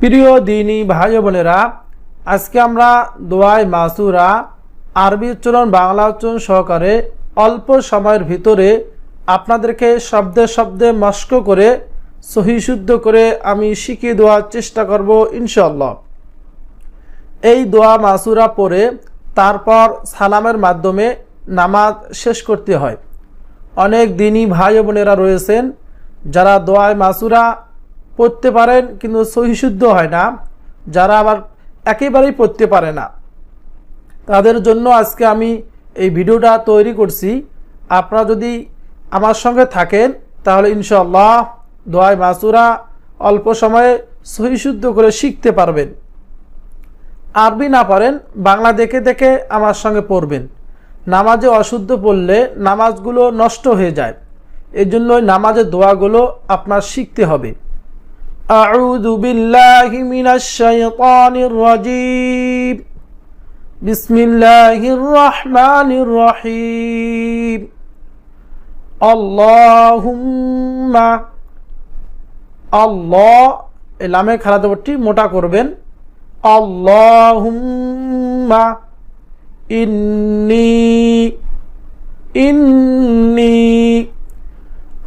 প্রিয় দিনী ভাই বোনেরা, আজকে আমরা দোয়াই মাসুরা আরবি উচ্চারণ, বাংলা উচ্চারণ সহকারে অল্প সময়ের ভিতরে আপনাদেরকে শব্দে শব্দে মস্ক করে সহিশুদ্ধ করে আমি শিখিয়ে দেওয়ার চেষ্টা করব ইনশাল্লাহ এই দোয়া মাসুরা পড়ে তারপর সালামের মাধ্যমে নামাজ শেষ করতে হয়। অনেক দিনই ভাই বোনেরা রয়েছেন যারা দোয়ায় মাসুরা পড়তে পারেন, কিন্তু সহিশুদ্ধ হয় না। যারা আবার একেবারেই পড়তে পারে না। তাদের জন্য আজকে আমি এই ভিডিওটা তৈরি করছি। আপনারা যদি আমার সঙ্গে থাকেন, তাহলে ইনশাল্লাহ দোয়াই মাসুরা অল্প সময়ে সহিশুদ্ধ করে শিখতে পারবেন। আরবি না পারেন, বাংলা দেখে দেখে আমার সঙ্গে পড়বেন। নামাজে অশুদ্ধ পড়লে নামাজগুলো নষ্ট হয়ে যায়। এই জন্য নামাজের দোয়াগুলো আপনার শিখতে হবে। أعوذ بالله من الشيطان الرجيم بسم الله الرحمن الرحيم اللهم আল্লাহ এই লামে খারাপ দেবরটি মোটা করবেন আল্লাহুম্মা ইন্নি ইন্নি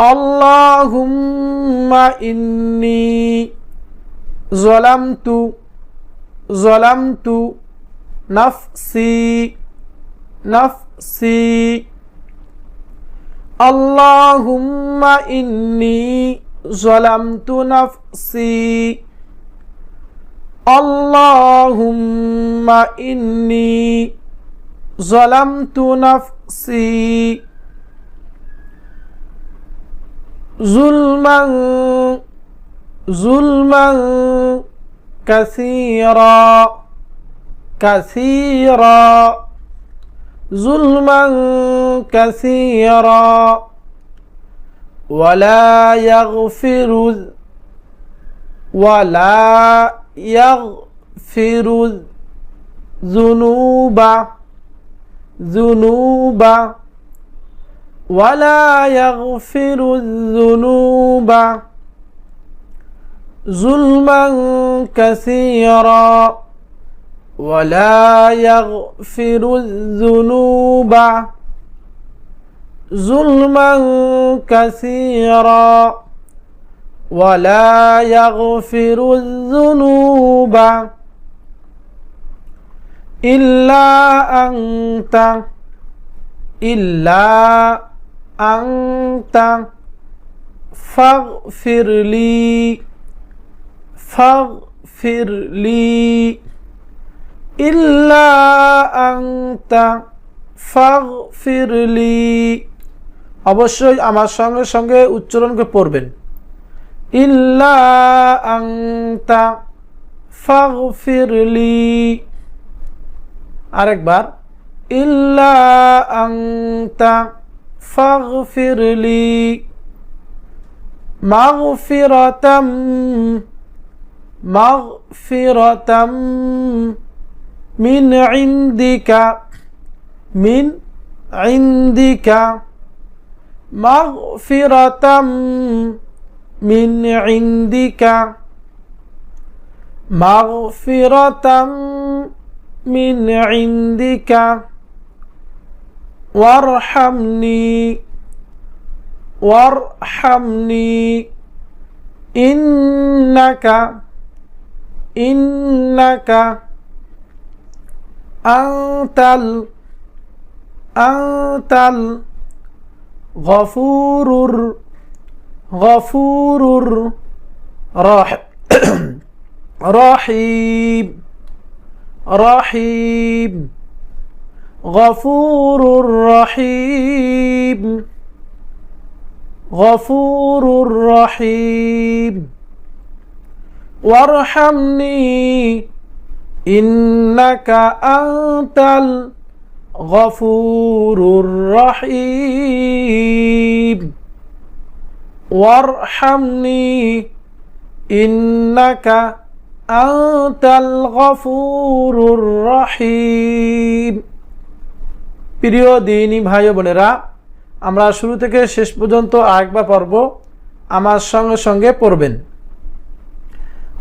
اللهم إني ظلمت ظلمت نفسي نفسي اللهم إني ظلمت نفسي اللهم إني ظلمت نفسي ظلما ظلما كثيرا كثيرا. ظلما كثيرا. ولا يغفر ولا يغفر الذنوب ذنوب ولا يغفر الذنوب ظلما كثيرا ولا يغفر الذنوب ظلما كثيرا ولا يغفر الذنوب إلا أنت إلا أنت فاغفر لي فاغفر لي إلا أنت فاغفر لي অবশ্যই আমার সঙ্গে সঙ্গে উচ্চারণকে পড়বেন ইল্লা আংতা ফাগফিরলি আরেকবার ইল্লা আংতা فاغفر لي مغفرة مغفرة من عندك من عندك مغفرة من عندك مغفرة من عندك وارحمني وارحمني. إنك إنك أنت ال أنت الغفور غفور راح رحيم رحيم. غفور رحيم. غفور رحيم. وارحمني إنك أنت الغفور الرحيم. وارحمني إنك أنت الغفور الرحيم. প্রিয় দিনী ভাই বোনেরা, আমরা শুরু থেকে শেষ পর্যন্ত আরেকবার পর্ব আমার সঙ্গে সঙ্গে পড়বেন।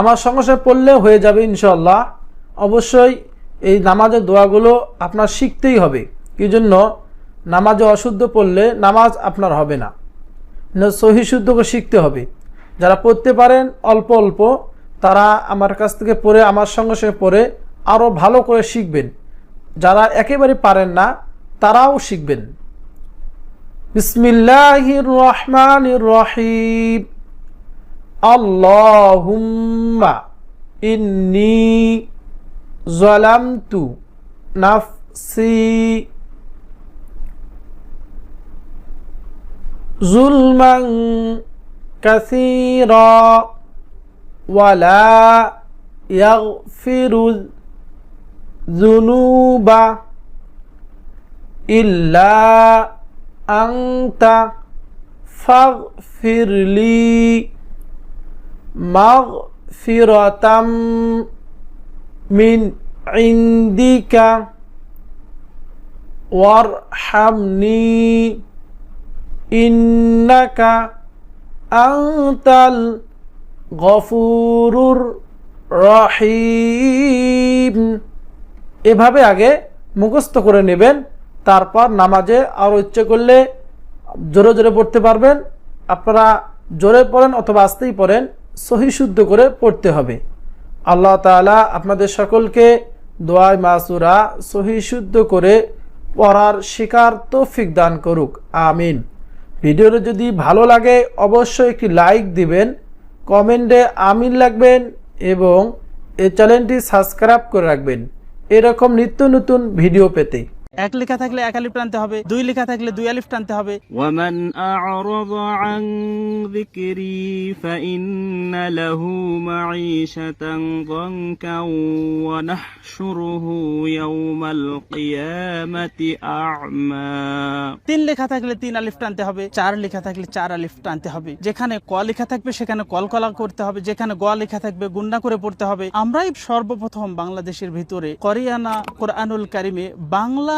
আমার সঙ্গে সঙ্গে পড়লে হয়ে যাবে ইনশাল্লাহ অবশ্যই এই নামাজের দোয়াগুলো আপনার শিখতেই হবে। কি জন্য? নামাজে অশুদ্ধ পড়লে নামাজ আপনার হবে না। সহি শুদ্ধকে শিখতে হবে। যারা পড়তে পারেন অল্প অল্প, তারা আমার কাছ থেকে পড়ে, আমার সঙ্গে সঙ্গে পড়ে আরও ভালো করে শিখবেন। যারা একেবারে পারেন না তারাও শিখবেন। বিসমিল্লাহির রহমানির রহিম আল্লাহুম্মা ইন্নি জালামতু নাফসি জুলমান কাসীরা ওয়ালা ইয়াগফিরুল যুনুবা ইল্লা আনতা ফাগফিরলি মাগফিরাতাম মিন ইন্দিকা ওয়ারহামনি ইন্নাকা আনতাল গফুরুর রহিম। এভাবে আগে মুখস্থ করে নেবেন তারপর নামাজে আরও ইচ্ছে করলে জোরে জোরে পড়তে পারবেন। আপনারা জোরে পড়েন অথবা আসতেই পড়েন, সহি শুদ্ধ করে পড়তে হবে। আল্লাহ তাআলা আপনাদের সকলকে দোয়াই মাসুরা সহি শুদ্ধ করে পড়ার শিকার তৌফিক দান করুক। আমিন। ভিডিওটা যদি ভালো লাগে অবশ্যই একটি লাইক দিবেন, কমেন্টে আমিন লাগবেন এবং এই চ্যানেলটি সাবস্ক্রাইব করে রাখবেন। এরকম নিত্য নতুন ভিডিও পেতে। এক লেখা থাকলে এক আলিফ টানতে হবে দুই লেখা থাকলে দুই আলিফ টানতে হবে। ওয়ামান আ'রাদ আন যিকরি লাহু মা'ইশাতান দানকা ওয়া নাহশুরুহু ইয়াওমাল কিয়ামাতি আ'মা। তিন লেখা থাকলে তিন আলিফ টানতে হবে চার লেখা থাকলে চার আলিফ টানতে হবে। যেখানে ক লেখা থাকবে সেখানে কলকলা করতে হবে যেখানে গ লেখা থাকবে গুন্ডা করে পড়তে হবে। আমরাই সর্বপ্রথম বাংলাদেশের ভিতরে করিয়ানা কোরআনুল কারিমে বাংলা